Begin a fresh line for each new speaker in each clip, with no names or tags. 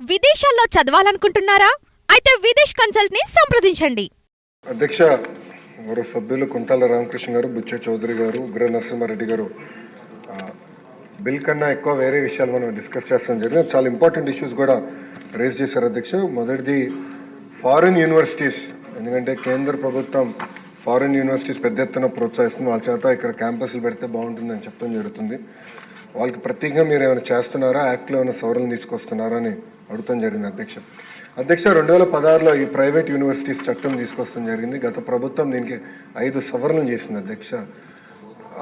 విదేశాల్లో చదవాలనుకుంటున్నారా? అయితే విదేశ్ కన్సల్ట్ని సంప్రదించండి.
అధ్యక్ష వారు సభ్యులు కుంతాల రామకృష్ణ గారు బుచ్చ చౌదరి గారు ఉగ్ర నరసింహారెడ్డి గారు. బిల్ కన్నా ఎక్కువ వేరే విషయాలు మనం డిస్కస్ చేస్తాం జరిగింది. చాలా ఇంపార్టెంట్ ఇష్యూస్ కూడా రేస్ చేశారు అధ్యక్ష. మొదటిది ఫారిన్ యూనివర్సిటీస్ ఎందుకంటే కేంద్ర ప్రభుత్వం ఫారిన్ యూనివర్సిటీస్ పెద్ద ఎత్తున ప్రోత్సహిస్తుంది. వాళ్ళ చేత ఇక్కడ క్యాంపస్లు పెడితే బాగుంటుందని చెప్పడం జరుగుతుంది. వాళ్ళకి ప్రత్యేకంగా మీరు ఏమైనా చేస్తున్నారా? యాక్ట్లో ఏమైనా సవరణలు తీసుకొస్తున్నారా అని అడుగుతాం జరిగింది అధ్యక్ష. అధ్యక్ష రెండు వేల పదహారులో ఈ ప్రైవేట్ యూనివర్సిటీస్ చట్టం తీసుకొస్తాం జరిగింది. గత ప్రభుత్వం దీనికి ఐదు సవరణలు చేసింది అధ్యక్ష.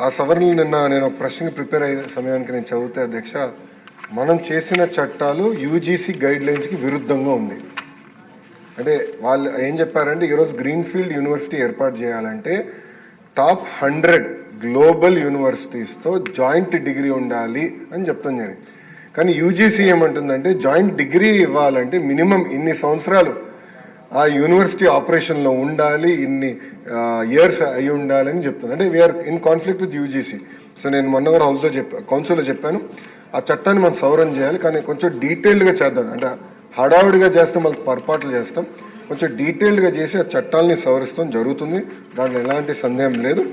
ఆ సవరణలు నిన్న నేను ఒక ప్రశ్నకి ప్రిపేర్ అయ్యే సమయానికి నేను చదివితే అధ్యక్ష మనం చేసిన చట్టాలు యూజీసీ గైడ్ లైన్స్కి విరుద్ధంగా ఉంది. అంటే వాళ్ళు ఏం చెప్పారంటే ఈరోజు గ్రీన్ఫీల్డ్ యూనివర్సిటీ ఏర్పాటు చేయాలంటే టాప్ హండ్రెడ్ గ్లోబల్ యూనివర్సిటీస్తో జాయింట్ డిగ్రీ ఉండాలి అని చెప్తాం జరిగింది. కానీ యూజీసీ ఏమంటుందంటే జాయింట్ డిగ్రీ ఇవ్వాలంటే మినిమం ఇన్ని సంవత్సరాలు ఆ యూనివర్సిటీ ఆపరేషన్లో ఉండాలి ఇన్ని ఇయర్స్ అయి ఉండాలని చెప్తున్నాను అంటే we are in conflict with UGC so నేను మొన్న కూడా హౌస్లో చెప్పా కౌన్సిల్లో చెప్పాను. ఆ చట్టాన్ని మనం సవరణ చేయాలి కానీ కొంచెం డీటెయిల్డ్గా చేద్దాం. అంటే హడావుడిగా చేస్తే మళ్ళీ పొరపాట్లు చేస్తాం. కొంచెం డీటెయిల్డ్గా చేసి ఆ చట్టాలని సవరిస్తాం జరుగుతుంది. దాంట్లో ఎలాంటి సందేహం లేదు.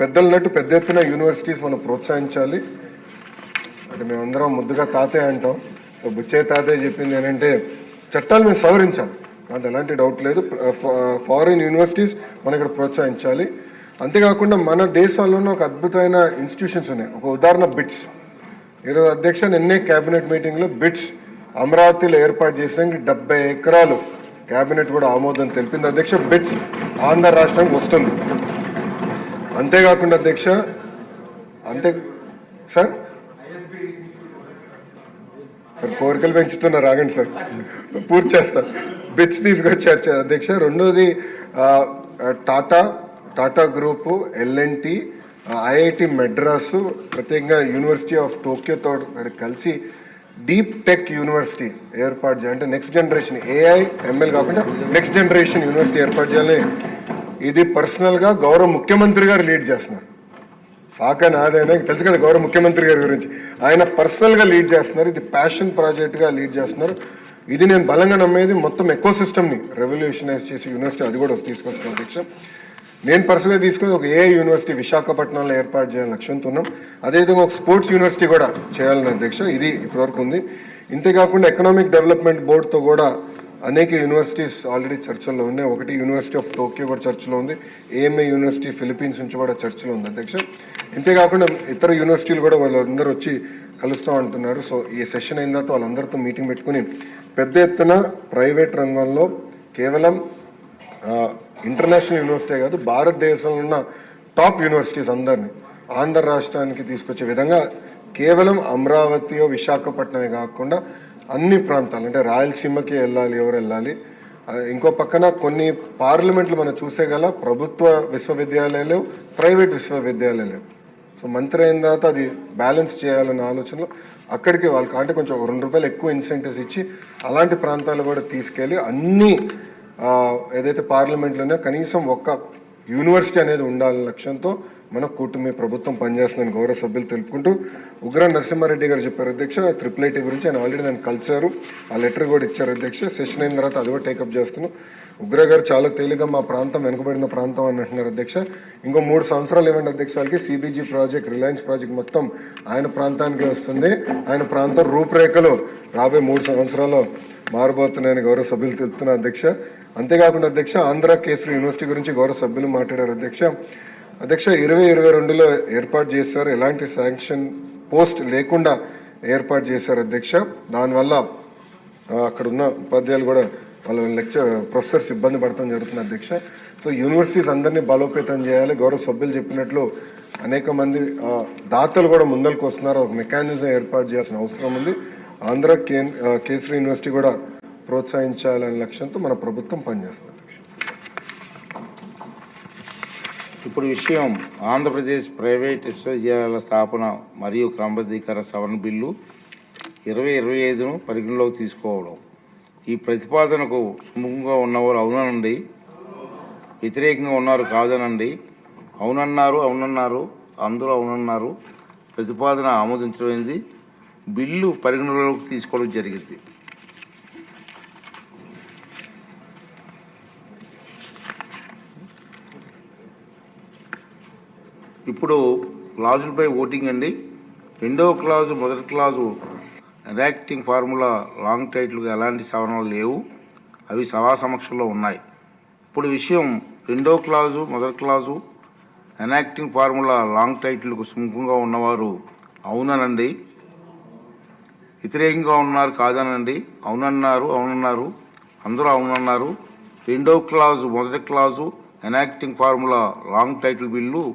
పెద్దలన్నట్టు పెద్ద ఎత్తున యూనివర్సిటీస్ మనం ప్రోత్సహించాలి. అంటే మేమందరం ముద్దుగా తాతయ్య అంటాం. సో బుచ్చయ్య తాతయ్య చెప్పింది ఏంటంటే చట్టాలు మేము సవరించాలి. దాంట్లో ఎలాంటి డౌట్ లేదు. ఫారిన్ యూనివర్సిటీస్ మన ఇక్కడ ప్రోత్సహించాలి. అంతేకాకుండా మన దేశంలోనే ఒక అద్భుతమైన ఇన్స్టిట్యూషన్స్ ఉన్నాయి. ఒక ఉదాహరణ బిట్స్. ఈరోజు అధ్యక్ష నిన్నే క్యాబినెట్ మీటింగ్లో బిట్స్ అమరావతిలో ఏర్పాటు చేసేందుకు డెబ్బై ఎకరాలు క్యాబినెట్ కూడా ఆమోదం తెలిపింది. అధ్యక్ష బిట్స్ ఆంధ్ర రాష్ట్రానికి వస్తుంది. అంతేకాకుండా అధ్యక్ష అంతే సార్? సార్ కోరికలు పెంచుతున్నారు ఆగండి సార్. పూర్తి చేస్తా. బిట్స్ తీసుకొచ్చి అధ్యక్ష రెండోది Tata Tata group LNT IIT Madras ప్రత్యేకంగా యూనివర్సిటీ ఆఫ్ టోక్యోతో కలిసి డీప్ టెక్ యూనివర్సిటీ ఏర్పాటు చేయాలి. అంటే నెక్స్ట్ జనరేషన్ ఏఐ ఎంఎల్ కాకుండా నెక్స్ట్ జనరేషన్ యూనివర్సిటీ ఏర్పాటు చేయాలని ఇది పర్సనల్గా గౌరవ ముఖ్యమంత్రి గారు లీడ్ చేస్తున్నారు. శాఖ నాదేనా తెలుసు కదా గౌరవ ముఖ్యమంత్రి గారి గురించి. ఆయన పర్సనల్గా లీడ్ చేస్తున్నారు. ఇది ప్యాషన్ ప్రాజెక్ట్గా లీడ్ చేస్తున్నారు. ఇది నేను బలంగా నమ్మేది మొత్తం ఎకో సిస్టమ్ని రెవల్యూషనైజ్ చేసి యూనివర్సిటీ అది కూడా తీసుకొస్తాను అధ్యక్ష. నేను పర్సనల్గా తీసుకుని ఒక ఏ యూనివర్సిటీ విశాఖపట్నంలో ఏర్పాటు చేయాలని లక్ష్యంతో ఉన్నాం. అదేవిధంగా ఒక స్పోర్ట్స్ యూనివర్సిటీ కూడా చేయాలని అధ్యక్ష. ఇది ఇప్పటివరకు ఉంది. ఇంతేకాకుండా ఎకనామిక్ డెవలప్మెంట్ బోర్డుతో కూడా అనేక యూనివర్సిటీస్ ఆల్రెడీ చర్చల్లో ఉన్నాయి. ఒకటి యూనివర్సిటీ ఆఫ్ టోక్యో కూడా చర్చలో ఉంది. ఏఎంఏ యూనివర్సిటీ ఫిలిపీన్స్ నుంచి కూడా చర్చలో ఉంది అధ్యక్ష. ఇంతేకాకుండా ఇతర యూనివర్సిటీలు కూడా వాళ్ళందరూ వచ్చి కలుస్తూ అంటున్నారు సో ఈ సెషన్ అయిన తర్వాత వాళ్ళందరితో మీటింగ్ పెట్టుకుని పెద్ద ఎత్తున ప్రైవేట్ రంగంలో కేవలం ఇంటర్నేషనల్ యూనివర్సిటీ కాదు భారతదేశంలో ఉన్న టాప్ యూనివర్సిటీస్ అందరినీ ఆంధ్ర రాష్ట్రానికి తీసుకొచ్చే విధంగా కేవలం అమరావతి విశాఖపట్నమే కాకుండా అన్ని ప్రాంతాలు అంటే రాయలసీమకి వెళ్ళాలి ఎవరు వెళ్ళాలి. ఇంకో పక్కన కొన్ని పార్లమెంట్లు మనం చూసే గల ప్రభుత్వ విశ్వవిద్యాలయాలు ప్రైవేట్ విశ్వవిద్యాలయాలు. సో మంత్రి అయిన తర్వాత అది బ్యాలెన్స్ చేయాలన్న ఆలోచనలో అక్కడికి వాళ్ళకి అంటే కొంచెం రెండు రూపాయలు ఎక్కువ ఇన్సెంటివ్స్ ఇచ్చి అలాంటి ప్రాంతాలు కూడా తీసుకెళ్ళి అన్ని ఏదైతే పార్లమెంట్లోనే కనీసం ఒక్క యూనివర్సిటీ అనేది ఉండాలనే లక్ష్యంతో మన కూటమి ప్రభుత్వం పనిచేస్తుందని గౌరవ సభ్యులు తెలుపుకుంటూ ఉగ్ర నరసింహారెడ్డి గారు చెప్పారు అధ్యక్ష. ట్రిపుల్ ఐటీ గురించి ఆయన ఆల్రెడీ నన్ను కలిశారు. ఆ లెటర్ కూడా ఇచ్చారు అధ్యక్ష. సెషన్ అయిన తర్వాత అది కూడా టేకప్ చేస్తున్నాం. ఉగ్ర గారు చాలా తేలిగా మా ప్రాంతం వెనుకబడిన ప్రాంతం అని అంటున్నారు అధ్యక్ష. ఇంకో మూడు సంవత్సరాలు ఇవ్వండి అధ్యక్ష వాళ్ళకి? సిబిజీ ప్రాజెక్ట్ రిలయన్స్ ప్రాజెక్ట్ మొత్తం ఆయన ప్రాంతానికి వస్తుంది. ఆయన ప్రాంతం రూపురేఖలు రాబోయే మూడు సంవత్సరాలు మారబోతున్నాయని గౌరవ సభ్యులు తెలుపుతున్నారు అధ్యక్ష. అంతేకాకుండా అధ్యక్ష ఆంధ్ర కేసరి యూనివర్సిటీ గురించి గౌరవ సభ్యులు మాట్లాడారు అధ్యక్ష. అధ్యక్ష ఇరవై ఇరవై రెండులో ఏర్పాటు చేశారు. ఎలాంటి శాంక్షన్ పోస్ట్ లేకుండా ఏర్పాటు చేశారు అధ్యక్ష. దానివల్ల అక్కడ ఉన్న ఉపాధ్యాయులు కూడా వాళ్ళ లెక్చర్ ప్రొఫెసర్స్ ఇబ్బంది పడటం జరుగుతుంది అధ్యక్ష. సో యూనివర్సిటీస్ అందరినీ బలోపేతం చేయాలి. గౌరవ సభ్యులు చెప్పినట్లు అనేక మంది దాతలు కూడా ముందరికి వస్తున్నారు. ఒక మెకానిజం ఏర్పాటు చేయాల్సిన అవసరం ఉంది. ఆంధ్ర కేసరి యూనివర్సిటీ కూడా ప్రోత్సహించాలనే లక్ష్యంతో మన ప్రభుత్వం పనిచేస్తుంది అధ్యక్ష
ఇప్పుడు విషయం ఆంధ్రప్రదేశ్ ప్రైవేట్ విశ్వవిద్యాలయాల స్థాపన మరియు క్రమబద్ధీకరణ సవరణ బిల్లు ఇరవై ఇరవై ఐదును పరిగణలోకి తీసుకోవడం. ఈ ప్రతిపాదనకు సుముఖంగా ఉన్నవారు అవునండి. వ్యతిరేకంగా ఉన్నారు కాదనండి. అవునన్నారు అవునన్నారు అందరూ అవునన్నారు. ప్రతిపాదన ఆమోదించడం బిల్లు పరిగణలోకి తీసుకోవడం జరిగింది. ఇప్పుడు క్లాజులపై ఓటింగ్ అండి. రెండవ క్లాజు మొదటి క్లాజు ఎనాక్టింగ్ ఫార్ములా లాంగ్ టైటిల్గా ఎలాంటి సవరణలు లేవు. అవి సభా సమక్షంలో ఉన్నాయి. ఇప్పుడు విషయం రెండో క్లాజు మొదటి క్లాజు ఎనాక్టింగ్ ఫార్ములా లాంగ్ టైటిల్కు సుముఖంగా ఉన్నవారు అవుననండి. వ్యతిరేకంగా ఉన్నారు కాదనండి. అవునన్నారు అవునన్నారు. అందరూ అవునన్నారు. రెండో క్లాజు మొదటి clause enacting formula long title bill